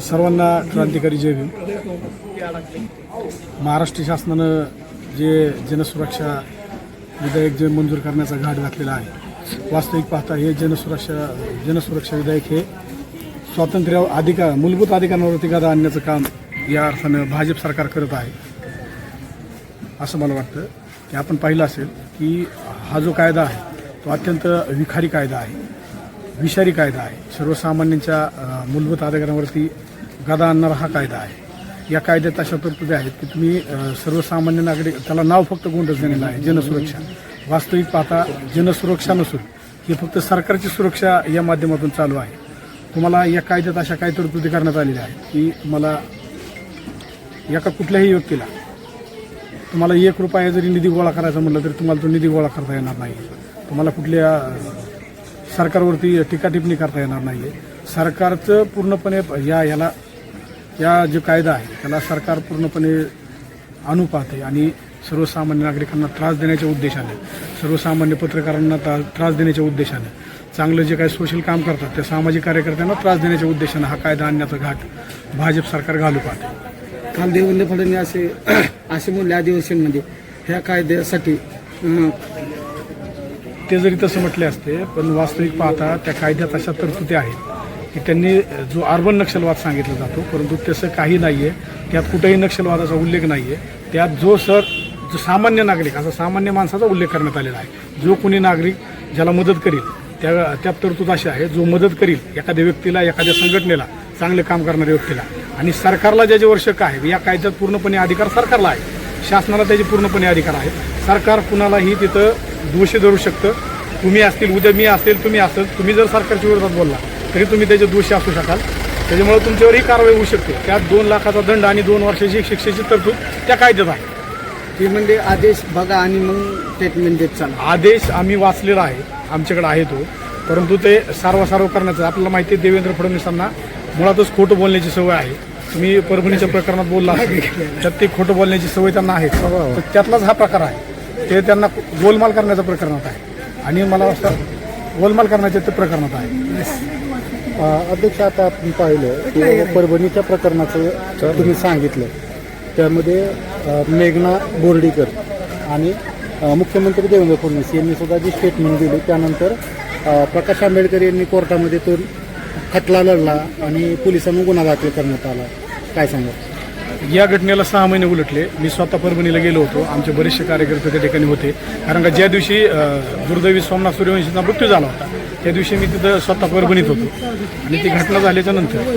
सर्वांना क्रांतिकारी जय भीम. महाराष्ट्र शासनानं जे जनसुरक्षा विधेयक जे मंजूर करण्याचा घाट घातलेला आहे वास्तविक पाहता हे जनसुरक्षा जनसुरक्षा विधेयक हे स्वातंत्र्य अधिकार मूलभूत अधिकारांवरती गदा आणण्याचं काम या अर्थानं भाजप सरकार करत आहे. असं मला वाटतं की आपण पाहिलं असेल की हा जो कायदा आहे तो अत्यंत विखारी कायदा आहे. विषारी कायदा आहे. सर्वसामान्यांच्या मूलभूत अधिकारांवरती गदा आणणारा हा कायदा आहे. या कायद्यात अशा तरतुदी आहेत की तुम्ही सर्वसामान्य नागरिक त्याला नाव फक्त गोंडच देण्याचं आहे जनसुरक्षा. वास्तविक पाहता जनसुरक्षा नसून हे फक्त सरकारची सुरक्षा या माध्यमातून चालू आहे. तुम्हाला या कायद्यात अशा काही तरतुदी करण्यात आलेल्या आहेत की तुम्हाला एका कुठल्याही व्यक्तीला तुम्हाला एक रुपया जरी निधी गोळा करायचा म्हटलं तरी तुम्हाला तो निधी गोळा करता येणार नाही. तुम्हाला कुठल्या सरकारवरती टीकाटिप्पणी करता येणार नाही आहे सरकारचं पूर्णपणे या याला या जो कायदा आहे त्याला सरकार पूर्णपणे अनुपात आणि सर्वसामान्य नागरिकांना त्रास देण्याच्या उद्देशाने सर्वसामान्य पत्रकारांना त्रा- त्रास देण्याच्या उद्देशाने चांगलं जे काही सोशल काम करतात त्या सामाजिक कार्यकर्त्यांना त्रास देण्याच्या उद्देशाने हा कायदा आणण्याचा घाट भाजप सरकार घालू पाहते. काल देवेंद्र फडणवीस असे असे म्हणले अधिवेशनमध्ये म्हणजे ह्या कायद्यासाठी ते जरी तसं म्हटले असते पण वास्तविक पाहता त्या कायद्यात अशा तरतुदी आहेत की त्यांनी जो अर्बन नक्षलवाद सांगितला जातो परंतु तसं काही नाही आहे त्यात कुठेही नक्षलवादाचा उल्लेख नाही आहे त्यात जो सर जो सामान्य नागरिक असा सामान्य माणसाचा उल्लेख करण्यात आलेला आहे. जो कोणी नागरिक ज्याला मदत करील त्या त्यात तरतूद अशी आहे जो मदत करील एखाद्या व्यक्तीला एखाद्या संघटनेला चांगले काम करणाऱ्या व्यक्तीला. आणि सरकारला ज्याचे वर्षक आहे या कायद्यात पूर्णपणे अधिकार सरकारला आहे. शासनाला त्याचे पूर्णपणे अधिकार आहेत. सरकार कुणालाही तिथं दोषी धरू शकतं. तुम्ही असतील उद्या मी असेल तुम्ही असेल तुम्ही जर सरकारच्या विरोधात बोलला तरी तुम्ही त्याचे दोषी असू शकाल. त्याच्यामुळे तुमच्यावरही कारवाई होऊ शकते. त्यात दोन लाखाचा दंड आणि दोन वर्षाची शिक्षेची तरतूद त्या कायद्यात आहे. ते म्हणजे आदेश बघा आणि मग स्टेटमेंट देत चाला. आदेश आम्ही वाचलेला आहे. आमच्याकडे आहे तो. परंतु ते सारवासारव करण्याचं आपल्याला माहिती आहे देवेंद्र फडणवीसांना मुळातच खोटं बोलण्याची सवय आहे. तुम्ही परभणीच्या प्रकरणात बोलला त्यात ते खोटं बोलण्याची सवय त्यांना आहे. तर त्यातलाच हा प्रकार आहे. ते त्यांना गोलमाल करण्याच्या प्रकरणात आहे. आणि मला वाटतं गोलमाल करण्याच्या ते प्रकरणात आहे. अध्यक्ष आता आपण पाहिलं की परभणीच्या प्रकरणाचं तुम्ही सांगितलं. त्यामध्ये मेघना बोर्डीकर आणि मुख्यमंत्री देवेंद्र फडणवीस यांनी सुद्धा जी स्टेटमेंट दिली त्यानंतर प्रकाश आंबेडकर यांनी कोर्टामध्ये तो खटला लढला आणि पोलिसांना गुन्हा दाखल करण्यात आला. काय सांगा या घटनेला सहा महिने उलटले. मी स्वतः परभणीला गेलो होतो. आमचे बरेचसे कार्यकर्ते त्या ठिकाणी होते. कारण का ज्या दिवशी दुर्दैवी सोमनाथ सूर्यवंशीचा मृत्यू झाला होता त्या दिवशी मी तिथं स्वतः परभणीत होतो. आणि ती घटना झाल्याच्यानंतर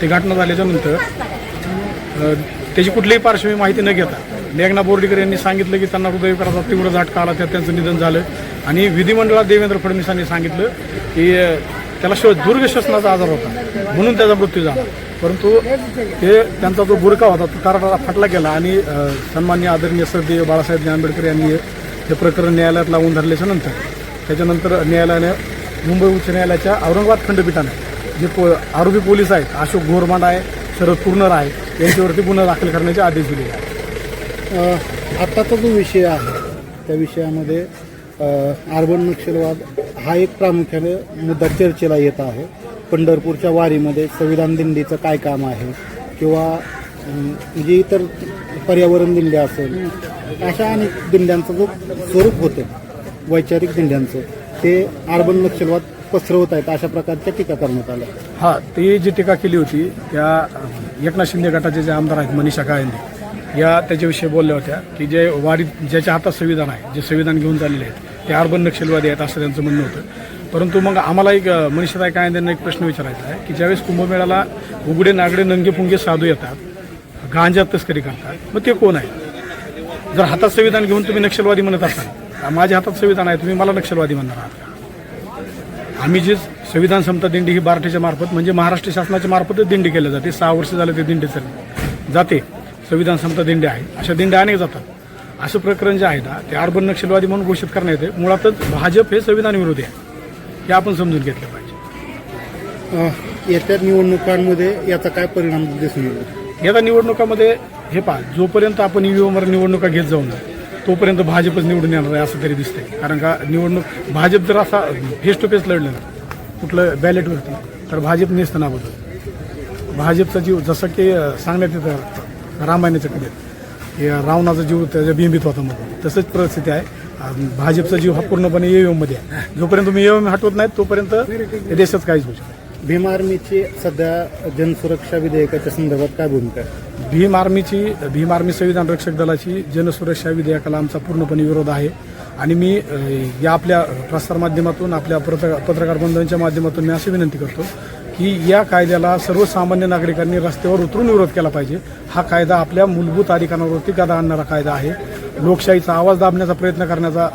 ती घटना झाल्याच्यानंतर त्याची कुठलीही पार्श्वभूमी माहिती न घेता मेघना बोर्डीकर यांनी सांगितलं की त्यांना हृदयविकाराचा तीव्र झटका आला त्यात त्यांचं निधन झालं. आणि विधिमंडळात देवेंद्र फडणवीसांनी सांगितलं की त्याला श्व दुर्गश्वसनाचा आजार होता. म्हणून त्याचा मृत्यू झाला. परंतु ते त्यांचा जो बुरका होता तो कारटाला फाटला गेला आणि अ, सन्मान्य आदरणीय सरदेव बाळासाहेब आंबेडकर यांनी हे प्रकरण न्यायालयात लावून धरल्याच्या नंतर. त्याच्यानंतर न्यायालयाने मुंबई उच्च न्यायालयाच्या औरंगाबाद खंडपीठाने जे पो आरोपी पोलीस आहेत अशोक घोरमाड आहे शरद पूर्णर आहे यांच्यावरती गुन्हा दाखल करण्याचे आदेश दिले. आहेत आत्ताचा जो विषय आहे त्या विषयामध्ये अर्बन नक्षलवाद हा एक प्रामुख्याने मुद्दा चर्चेला येत आहे. पंढरपूरच्या वारीमध्ये संविधान दिंडीचं काय काम आहे? किंवा जे म्हणजे इतर पर्यावरण दिंड्या असेल अशा अनेक दिंड्यांचं जो स्वरूप होतं वैचारिक दिंड्यांचं ते अर्बन नक्षलवाद पसरवत आहेत अशा प्रकारच्या टीका करण्यात आल्या. हा ते जी टीका केली होती त्या एकनाथ शिंदे गटाचे जे आमदार आहेत मनीषा कायंदे या त्याच्याविषयी बोलल्या होत्या की जे वारी ज्याच्या हातात संविधान आहे जे संविधान घेऊन चाललेले आहेत ते अर्बन नक्षलवादी आहेत असं त्यांचं म्हणणं होतं. परंतु मग आम्हाला एक अ, काय त्यांना एक प्रश्न विचारायचा आहे की ज्यावेळेस कुंभमेळ्याला उघडे नागडे नंगे फुंगे साधू येतात गांजा तस्करी करतात मग ते कोण आहे जर हातात संविधान घेऊन तुम्ही नक्षलवादी म्हणत असाल माझ्या हातात संविधान आहे तुम्ही मला नक्षलवादी म्हणणार आहात आम्ही जे संविधान समता दिंडी ही बार्टीच्या मार्फत म्हणजे महाराष्ट्र शासनाच्या मार्फतच दिंडी केल्या जाते सहा वर्ष झाले ते दिंडी चालली जाते संविधान समता दिंडी आहे अशा दिंड्या अनेक जातात. असं प्रकरण जे आहे ना ते अर्बन नक्षलवादी म्हणून घोषित करण्यात येते. मुळातच भाजप हे संविधान विरोधी आहे. हे आपण समजून घेतलं पाहिजे. येत्या निवडणुकांमध्ये याचा काय परिणाम दिसून येईल? या निवडणुकामध्ये हे पहा जोपर्यंत आपण ईव्हीएमवर निवडणुका घेत जाऊ ना तोपर्यंत भाजपच निवडून येणार आहे असं तरी दिसतंय. कारण का निवडणूक भाजप जर असा फेस टू फेस लढलं ना कुठलं बॅलेटवरती तर भाजप नेसतं नाबत भाजपचा जीव जसं की सांगण्यात येतं रामायणाच्या कडेत. हे रावणाचा जीव त्याच्या बिंबित होता म्हणून. तसंच परिस्थिती आहे. भाजपचा जीव हा पूर्णपणे EVM मध्ये आहे. जोपर्यंत तुम्ही EVM हटवत नाहीत तोपर्यंत देशात काहीच होऊ शकत नाही. भीम आर्मीची सध्या जनसुरक्षा विधेयकाच्या संदर्भात काय भूमिका आहे? भीम आर्मीची भीम आर्मी संविधान रक्षक दलाची जनसुरक्षा विधेयकाला आमचा पूर्णपणे विरोध आहे. आणि मी या आपल्या प्रसारमाध्यमातून आपल्या पत्रकार पत्रकार बंधूंच्या माध्यमातून मी अशी विनंती करतो की या कायद्याला सर्वसामान्य नागरिकांनी रस्त्यावर उतरून विरोध केला पाहिजे. हा कायदा आपल्या मूलभूत अधिकारांवरती गदा आणणारा कायदा आहे. लोकशाहीचा आवाज दाबण्याचा प्रयत्न करण्याचा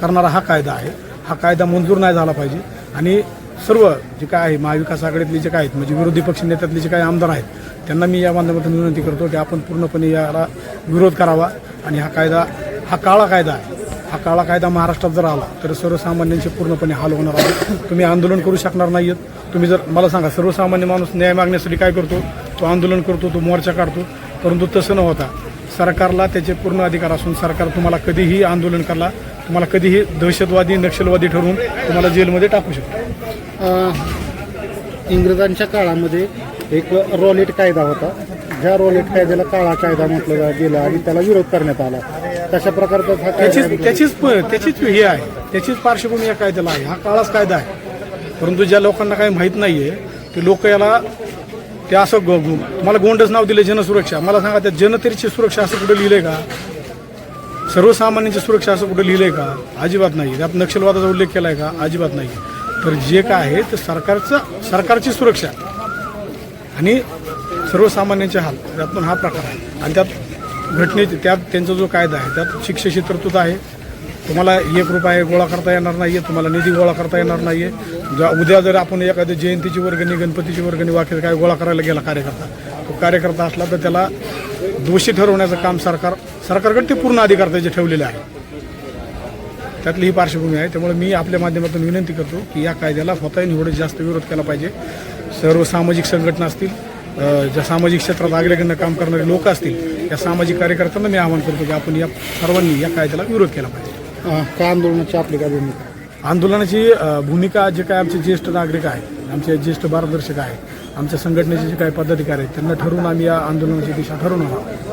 करणारा हा कायदा आहे. हा कायदा मंजूर नाही झाला पाहिजे. आणि सर्व जे काय आहे महाविकास आघाडीतले जे काय आहेत म्हणजे विरोधी पक्ष नेत्यातले जे काही आमदार आहेत त्यांना मी या माध्यमातून विनंती करतो की आपण पूर्णपणे याला विरोध करावा. आणि हा कायदा हा काळा कायदा आहे. हा काळा कायदा महाराष्ट्रात जर आला तर सर्वसामान्यांचे पूर्णपणे हाल होणार आहे. तुम्ही आंदोलन करू शकणार नाहीत तुम्ही जर मला सांगा सर्वसामान्य माणूस न्याय मागण्यासाठी काय करतो? तो आंदोलन करतो तो मोर्चा काढतो. परंतु तसं न होता सरकारला त्याचे पूर्ण अधिकार असून सरकार तुम्हाला कधीही आंदोलन करला तुम्हाला कधीही दहशतवादी नक्षलवादी ठरवून तुम्हाला जेलमध्ये टाकू शकतो. इंग्रजांच्या काळामध्ये एक रॉलेट कायदा होता. ज्या रॉलेट कायद्याला काळा कायदा म्हटलं गेला आणि त्याला विरोध करण्यात आला. तशा प्रकारचा हा कायदा त्याचीच त्याचीच प- त्याचीच हे आहे. त्याचीच पार्श्वभूमी या कायद्याला आहे. हा काळाच कायदा आहे. परंतु ज्या लोकांना काही माहीत नाहीये ते लोक याला ते असं ग- ग- मला गोंडच नाव दिले जनसुरक्षा. मला सांगा त्या जनतेची सुरक्षा असं कुठं लिहिलंय का? सर्वसामान्यांची सुरक्षा असं कुठं लिहिलंय का? अजिबात नाही त्यात नक्षलवादाचा उल्लेख केलाय का? अजिबात नाही तर जे काय आहे ते सरकारचं सरकारची सुरक्षा. आणि सर्वसामान्यांचे हाल त्यातून हा प्रकार आहे. आणि त्यात घटनेत त्यात त्यांचा जो कायदा आहे त्यात शिक्षेची तरतूद आहे. तुम्हाला एक रुपये गोळा करता येणार नाही आहे तुम्हाला निधी गोळा करता येणार नाही आहे उद्या जर आपण एखाद्या जयंतीची वर्गणी गणपतीची वर्गणी वाक्य काय गोळा करायला गेला कार्यकर्ता तो कार्यकर्ता असला तर त्याला दोषी ठरवण्याचं काम सरकार सरकारकडे ते पूर्ण अधिकार त्याचे ठेवलेले आहे. त्यातली ही पार्श्वभूमी आहे. त्यामुळे मी आपल्या माध्यमातून विनंती करतो की या कायद्याला स्वतः निवडत जास्त विरोध केला पाहिजे. सर्व सामाजिक संघटना असतील ज्या सामाजिक क्षेत्रात अग्रगण्य काम करणारे लोक असतील या सामाजिक कार्यकर्त्यांना मी आवाहन करतो की आपण या सर्वांनी या कायद्याला विरोध केला पाहिजे अ, का आंदोलनाची आपली काय भूमिका? आंदोलनाची भूमिका जे काय आमचे ज्येष्ठ नागरिक आहेत आमचे ज्येष्ठ मार्गदर्शक आहेत आमच्या संघटनेचे जे काही पदाधिकारी आहेत त्यांना ठरवून आम्ही या आंदोलनाची दिशा ठरवणार आहोत